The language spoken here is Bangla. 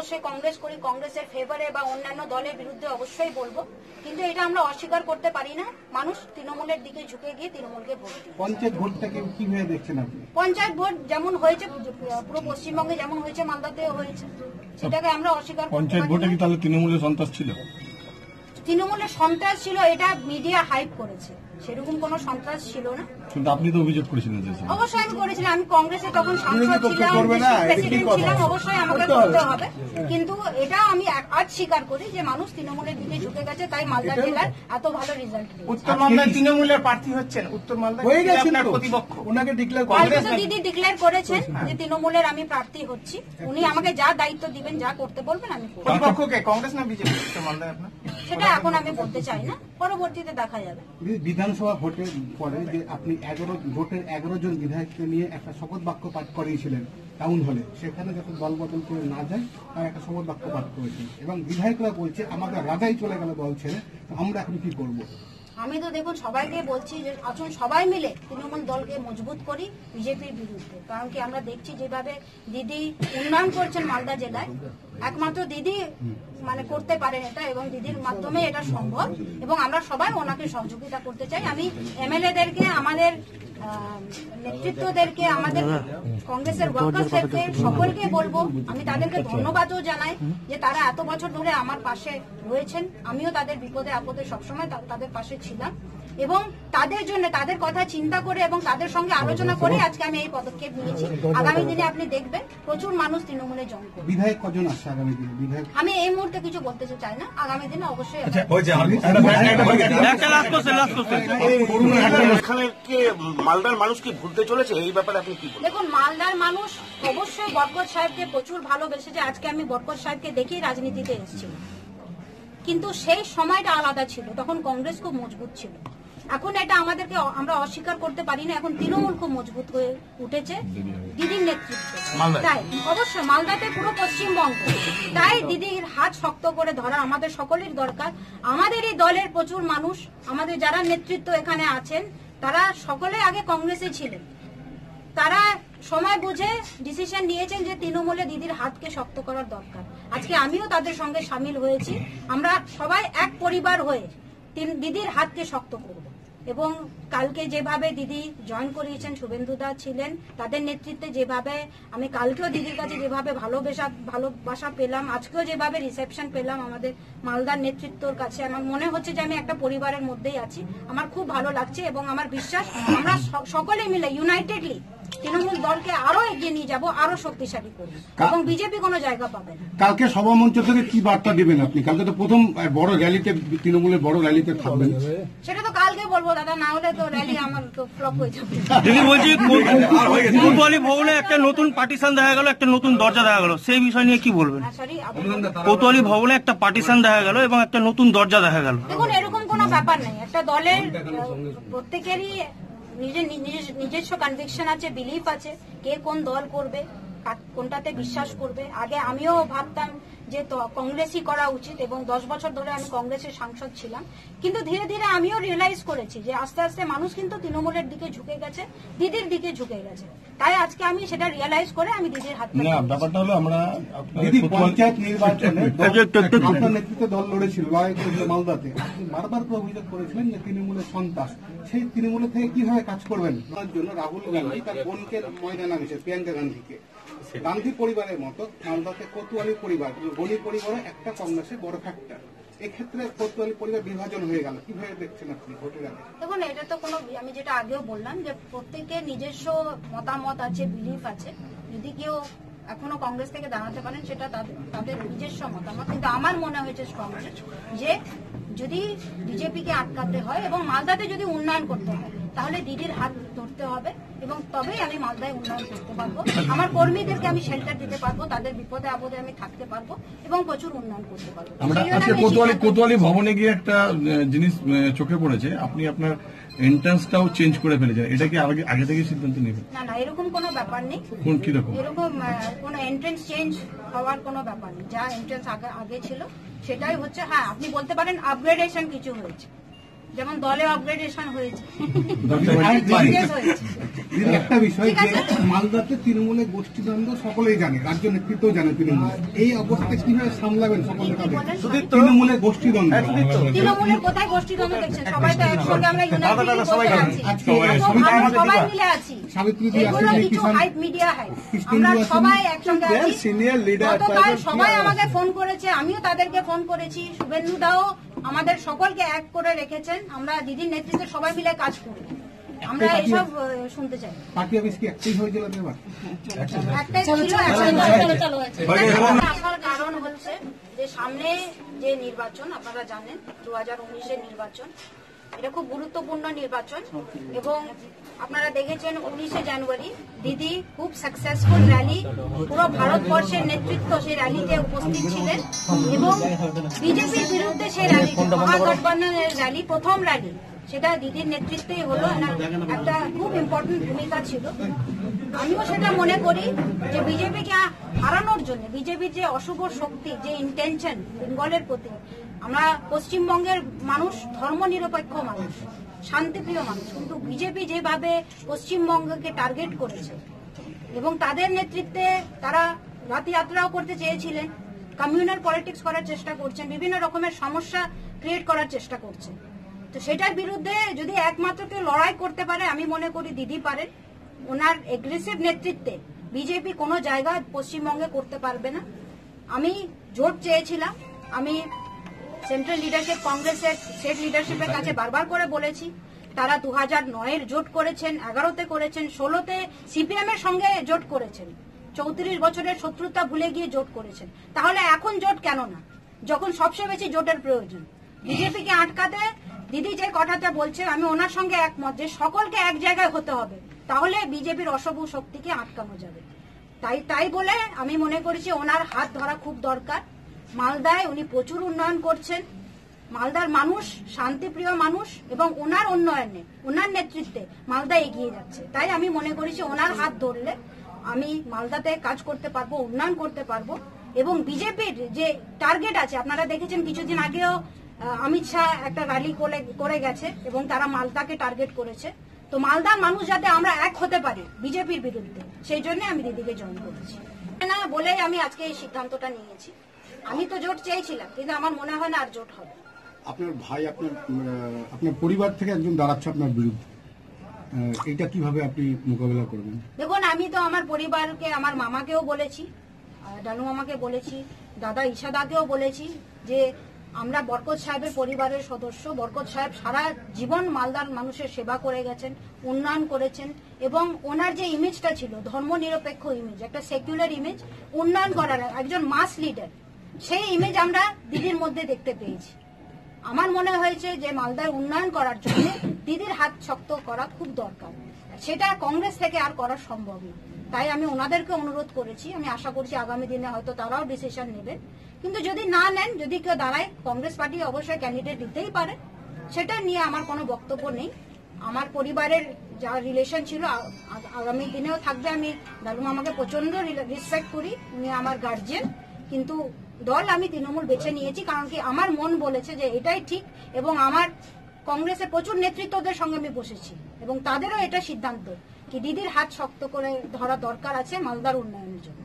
অবশ্যই কংগ্রেস করি কংগ্রেসের ফেভারে বা অন্যান্য দলের বিরুদ্ধে অবশ্যই বলব। কিন্তু এটা আমরা অস্বীকার করতে পারি না। মানুষ তৃণমূলের দিকে ঝুঁকে গিয়ে তৃণমূলকে ভোট পঞ্চায়েত ভোটটাকে কীভাবে দেখছেন আপনি? পঞ্চায়েত ভোট যেমন হয়েছে পুরো পশ্চিমবঙ্গে যেমন হয়েছে মালদাতে হয়েছে। সেটাকে আমরা অস্বীকার করতে পঞ্চায়েত ভোটে কি তাহলে তৃণমূলের সন্ত্রাস ছিল? তৃণমূলের সন্ত্রাস ছিল এটা মিডিয়া হাইপ করেছে। সেরকম কোনো সন্ত্রাস ছিল না। কিন্তু আপনি তো অভিযোগ করেছিলেন যে অবশ্যই আমি করেছিলাম। আমি কংগ্রেসে তখন সাংসদ ছিলাম প্রেসিডেন্ট অবশ্যই আমাকে করতে হবে। কিন্তু এটা আমি আজ স্বীকার করি যে মানুষ তৃণমূলের দিকে ঝুঁকে গেছে তাই মালদা জেলার এত ভালো রেজাল্ট উত্তর মালদায় তৃণমূলের প্রার্থী হচ্ছেন। উত্তর মালদায় হয়ে গেছেন প্রতিপক্ষ। ওনাকে ডিক্লেয়ার দিদি ডিক্লেয়ার করেছেন যে তৃণমূলের আমি প্রার্থী হচ্ছি। উনি আমাকে যা দায়িত্ব দিবেন যা করতে বলবেন আমি প্রতিপক্ষকে কংগ্রেস না বিজেপি উত্তর মালদায় আপনার? সেটা এখন আমি বলতে চাই না। পরবর্তীতে দেখা যাবে। বিধানসভা ভোটের পরে যে আপনি এগারো, ভোটের এগারো জন বিধায়ককে নিয়ে একটা শপথ বাক্য পাঠ করিয়েছিলেন টাউন হলে, সেখানে যখন দল বদল করে না যায়, তার একটা শপথ বাক্য পাঠ করেছেন। এবং বিধায়করা বলছে, আমাদের রাজাই চলে গেল দল ছেড়ে আমরা এখন কি করব? আমি তো দেখুন সবাইকে বলছি যে, আসুন সবাই মিলে তৃণমূল দলকে মজবুত করি বিজেপির বিরুদ্ধে। কারণ কি আমরা দেখছি যেভাবে দিদি উন্নয়ন করছেন মালদা জেলায়, একমাত্র দিদি মানে করতে পারেন এটা এবং দিদির মাধ্যমে এটা সম্ভব এবং আমরা সবাই ওনাকে সহযোগিতা করতে চাই। আমি এমএলএদেরকে, আমাদের নেতৃত্বদেরকে আমাদের কংগ্রেসের ওয়ার্কার্সদেরকে সকলকে বলব, আমি তাদেরকে ধন্যবাদও জানাই যে তারা এত বছর ধরে আমার পাশে রয়েছেন। আমিও তাদের বিপদে আপদে সবসময় তাদের পাশে ছিলাম। এবং তাদের জন্য তাদের কথা চিন্তা করে এবং তাদের সঙ্গে আলোচনা করে আজকে আমি এই পদক্ষেপ নিয়েছি। আগামী দিনে আপনি দেখবেন প্রচুর মানুষ তৃণমূলে জন্ম বিধায়ক কজন আসছে আগামী দিনে? বিধায়ক আমি এই মুহূর্তে কিছু বলতে চাই না। আগামী দিনে অবশ্যই আচ্ছা, মালদার মানুষ কি ভুলতে চলেছে? এই ব্যাপারে আপনি কি দেখুন মালদার মানুষ অবশ্যই বরকত সাহেবকে প্রচুর ভালোবেসেছে আজকে আমি বরকত সাহেবকে দেখেই রাজনীতিতে এসেছি। কিন্তু সেই সময়টা আলাদা ছিল। তখন কংগ্রেস খুব মজবুত ছিল। এখন এটা আমাদেরকে আমরা অস্বীকার করতে পারি না। এখন তৃণমূল খুব মজবুত হয়ে উঠেছে। দিদির নেতৃত্বে। তাই অবশ্যই মালদাতে পুরো পশ্চিমবঙ্গ। তাই দিদির হাত শক্ত করে ধরা আমাদের সকলের দরকার। আমাদের এই দলের প্রচুর মানুষ আমাদের যারা নেতৃত্ব এখানে আছেন তারা সকলে আগে কংগ্রেসে ছিলেন। তারা সময় বুঝে ডিসিশন নিয়েছেন যে তৃণমূলে দিদির হাতকে শক্ত করার দরকার। আজকে আমিও তাদের সঙ্গে সামিল হয়েছি। আমরা সবাই এক পরিবার হয়ে দিদির হাতকে শক্ত করব। এবং কালকে যেভাবে দিদি জয়েন করিয়েছেন শুভেন্দুদা ছিলেন তাদের নেতৃত্বে যেভাবে আমি কালকেও দিদির কাছে যেভাবে ভালোবাসা ভালোবাসা পেলাম আজকেও যেভাবে রিসেপশন পেলাম আমাদের মালদার নেতৃত্বর কাছে আমার মনে হচ্ছে যে আমি একটা পরিবারের মধ্যেই আছি। আমার খুব ভালো লাগছে এবং আমার বিশ্বাস আমরা সকলে মিলে ইউনাইটেডলি তৃণমূল দলকে আরও এগিয়ে নিয়ে যাব আরও শক্তিশালী করব। এবং বিজেপি কোনো জায়গা পাবে কালকে সভামঞ্চ থেকে কি বার্তা দিবেন আপনি? কালকে তো প্রথম বড় র্যালিতে তৃণমূলের বড় র্যালিতে থাকবেন। সেটা তো কালকে বলব দাদা না হলে তো র্যালি আমার তো ফ্লপ হয়ে যাবে। দিদি বলছি কোতোয়ালি ভবনে একটা নতুন পার্টিশন দেখা গেল একটা নতুন দরজা দেখা গেল। সেই বিষয় নিয়ে কি বলবেন? কোতোয়ালি ভবনে একটা পার্টিশন দেখা গেল এবং একটা নতুন দরজা দেখা গেল। দেখুন এরকম কোনো ব্যাপার নেই। একটা দলের প্রত্যেকেরই নিজের নিজের- নিজস্ব কনভিকশন আছে বিলিফ আছে কে কোন দল করবে কোনটাতে বিশ্বাস করবে। আগে আমিও ভাবতাম যে কংগ্রেসই করা উচিত এবং দশ বছর ধরে আমি কংগ্রেসের সাংসদ ছিলাম। কিন্তু ধীরে ধীরে আমিও রিয়েলাইজ করেছি যে আস্তে আস্তে মানুষ কিন্তু তৃণমূলের দিকে ঝুঁকে গেছে দিদির দিকে ঝুঁকে গেছে। তাই আজকে আমি সেটা রিয়েলাইজ করে আমি দিদির হাত না ব্যাপারটা হলো আমরা দিদি পঞ্চায়েত নির্বাচনে আপনার নেতৃত্বে দল লড়েছিল লড়াই করেছিল মালদাতে। আপনি বারবার করে অভিযোগ করেছিলেন যে তৃণমূলের সন্ত্রাস। সেই তৃণমূলের থেকে কীভাবে কাজ করবেন? তার জন্য রাহুল গান্ধী তার বোনকে ময়দানে আনছে প্রিয়াঙ্কা গান্ধীকে। গান্ধী পরিবারের মতো মালদাতে কোতোয়ালি পরিবার গণি পরিবারে একটা কংগ্রেসের বড় ফ্যাক্টর এক্ষেত্রে কোতোয়ালি পরিবার বিভাজন হয়ে গেল। কীভাবে দেখছেন আপনি ভোটের আগে? দেখুন, এটা তো কোনো আমি যেটা আগেও বললাম যে প্রত্যেকের নিজস্ব মতামত আছে বিলিফ আছে। যদি কেউ এখনও কংগ্রেস থেকে দাঁড়াতে পারেন, সেটা তাদের নিজস্ব মতামত। কিন্তু আমার মনে হয়েছে স্ট্রংলি যে যদি বিজেপিকে আটকাতে হয় এবং মালদাতে যদি উন্নয়ন করতে হয়, তাহলে দিদির হাত ধরতে হবে। এবং তবেই আমি মালদায় উন্নয়ন করতে পারব। আমার কর্মীদেরকে আমি শেল্টার দিতে পারব তাদের বিপদে আপদে আমি থাকতে পারব এবং প্রচুর উন্নয়ন করতে পারব। আমরা আজকে কোতোয়ালি কোতোয়ালি ভবনে গিয়ে একটা জিনিস চোখে পড়েছে। আপনি আপনার এন্ট্রান্সটাও চেঞ্জ করে ফেলেছেন। এটা কি আগে আগে থেকে সিদ্ধান্ত নেবেন না না এরকম কোনো ব্যাপার নেই। কোন কীরকম? এরকম আহ, কোনো এন্ট্রেন্স চেঞ্জ হওয়ার কোনো ব্যাপার নেই। যা এন্ট্রেন্স আগে আগে ছিল সেটাই হচ্ছে হ্যাঁ আপনি বলতে পারেন আপগ্রেডেশন কিছু হয়েছে। যেমন দলে আপগ্রেডেশন হয়েছে। একটা বিষয় যে। মালদাতে তৃণমূলের গোষ্ঠীদ্বন্দ্ব সকলেই জানে রাজ্য নেতৃত্ব জানে তৃণমূল। এই অবস্থায় কীভাবে সামলাবেন সকলের কাছে তৃণমূলের গোষ্ঠীদ্বন্দ্ব। তৃণমূলের কোথায় গোষ্ঠীদ্বন্দ্ব দেখছেন? সবাই তো একসঙ্গে আমরা ইউনাইটেড সবাই মিলে আছি। সবাই আমাকে ফোন করেছে আমিও তাদেরকে ফোন করেছি। শুভেন্দু দাও আমাদের সকলকে এক করে রেখেছেন। আমরা দিদির নেতৃত্বে সবাই মিলে কাজ করি। আমরা এসব শুনতে চাই। পার্টি অফিস কি একটাই হয়েছিল এবার? একটাই ছিল আসার কারণ হচ্ছে যে সামনে যে নির্বাচন আপনারা জানেন দু হাজার উনিশের নির্বাচন এটা খুব গুরুত্বপূর্ণ নির্বাচন। এবং আপনারা দেখেছেন উনিশে জানুয়ারি দিদি খুব সাকসেসফুল র্যালি পুরো ভারতবর্ষের নেতৃত্ব সেই র্যালিতে উপস্থিত ছিলেন। এবং বিজেপির বিরুদ্ধে সেই র্যালি মহাগঠবন্ধনের র্যালি প্রথম র্যালি সেটা দিদির নেতৃত্বেই হলো। একটা খুব ইম্পর্টেন্ট ভূমিকা ছিল। আমিও সেটা মনে করি যে বিজেপিকে হারানোর জন্য, বিজেপির যে অশুভ শক্তি, যে ইন্টেনশন বেঙ্গলের প্রতি আমরা পশ্চিমবঙ্গের মানুষ, ধর্মনিরপেক্ষ মানুষ, শান্তিপ্রিয় মানুষ। কিন্তু বিজেপি যেভাবে পশ্চিমবঙ্গকে টার্গেট করেছে এবং তাদের নেতৃত্বে তারা রাতযাত্রাও করতে চেয়েছিলেন কমিউনাল পলিটিক্স করার চেষ্টা করছেন, বিভিন্ন রকমের সমস্যা ক্রিয়েট করার চেষ্টা করছেন। তো সেটার বিরুদ্ধে যদি একমাত্র কেউ লড়াই করতে পারে, আমি মনে করি দিদি পারেন, ওনার এগ্রেসিভ নেতৃত্বে বিজেপি কোনো জায়গা পশ্চিমবঙ্গে করতে পারবে না। আমি জোট চেয়েছিলাম, আমি সেন্ট্রাল লিডারশিপ কংগ্রেসের স্টেট লিডারশিপের কাছে বারবার করে বলেছি তারা দু হাজার নয়ের জোট করেছেন এগারোতে করেছেন ষোলোতে সিপিএম এর সঙ্গে জোট করেছেন। চৌত্রিশ বছরের শত্রুতা ভুলে গিয়ে জোট করেছেন। তাহলে এখন জোট কেন না? যখন সবচেয়ে বেশি জোটের প্রয়োজন। বিজেপিকে আটকাতে দিদি যে কথাটা বলছে আমি ওনার সঙ্গে একমত যে সকলকে এক জায়গায় হতে হবে। তাহলে বিজেপির অশুভ শক্তিকে আটকানো যাবে। তাই তাই বলে আমি মনে করেছি ওনার হাত ধরা খুব দরকার। মালদায় উনি প্রচুর উন্নয়ন করছেন। মালদার মানুষ, শান্তিপ্রিয় মানুষ এবং ওনার উন্নয়নে, ওনার নেতৃত্বে মালদা এগিয়ে যাচ্ছে। তাই আমি মনে করেছি ওনার হাত ধরলে আমি মালদাতে কাজ করতে পারব, উন্নয়ন করতে পারব এবং বিজেপির যে টার্গেট আছে, আপনারা দেখেছেন কিছুদিন আগেও অমিত শাহ একটা র্যালি করে করে গেছে এবং তারা মালদাকে টার্গেট করেছে। তো মালদার মানুষ যাতে আমরা এক হতে পারি বিজেপির বিরুদ্ধে, সেই জন্য আমি দিদিকে জয়েন করেছি। না, বলেই আমি আজকে এই সিদ্ধান্তটা নিয়েছি। আমি তো জোট চেয়েছিলাম কিন্তু আমার মনে হয় না আর জোট হবে। আপনার ভাই আপনার আপনার পরিবার থেকে একজন দাঁড়াচ্ছে আপনার বিরুদ্ধে। এটা কীভাবে আপনি মোকাবেলা করবেন? দেখুন আমি তো আমার পরিবারকে আমার মামাকেও বলেছি ডানু মামাকে বলেছি দাদা ঈশাদাকেও বলেছি যে আমরা বরকত সাহেবের পরিবারের সদস্য। বরকত সাহেব সারা জীবন মালদার মানুষের সেবা করে গেছেন উন্নয়ন করেছেন এবং ওনার যে ইমেজটা ছিল ধর্মনিরপেক্ষ ইমেজ একটা সেকুলার ইমেজ উন্নয়ন করার একজন মাস লিডার সেই ইমেজ আমরা দিদির মধ্যে দেখতে পেয়েছি। আমার মনে হয়েছে যে মালদার উন্নয়ন করার জন্য দিদির হাত শক্ত করা খুব দরকার। সেটা কংগ্রেস থেকে আর করা সম্ভব তাই আমি ওনাদেরকে অনুরোধ করেছি, আমি আশা করছি আগামী দিনে হয়তো তারাও ডিসিশন নেবেন কিন্তু যদি না নেন, যদি কেউ দাঁড়ায়, কংগ্রেস পার্টি অবশ্যই ক্যান্ডিডেট দিতেই পারে। সেটা নিয়ে আমার কোনো বক্তব্য নেই। আমার পরিবারের যা রিলেশন ছিল আগামী দিনেও থাকবে। আমি দালু আমাকে প্রচণ্ড রেসপেক্ট করি। উনি আমার গার্জিয়ান কিন্তু দল আমি তৃণমূল বেছে নিয়েছি, কারণ কি আমার মন বলেছে যে এটাই ঠিক এবং আমার কংগ্রেসে প্রচুর নেতৃত্বদের সঙ্গে আমি বসেছি এবং তাদেরও এটা সিদ্ধান্ত কি দিদির হাত শক্ত করে ধরা দরকার আছে মালদার উন্নয়নের জন্য।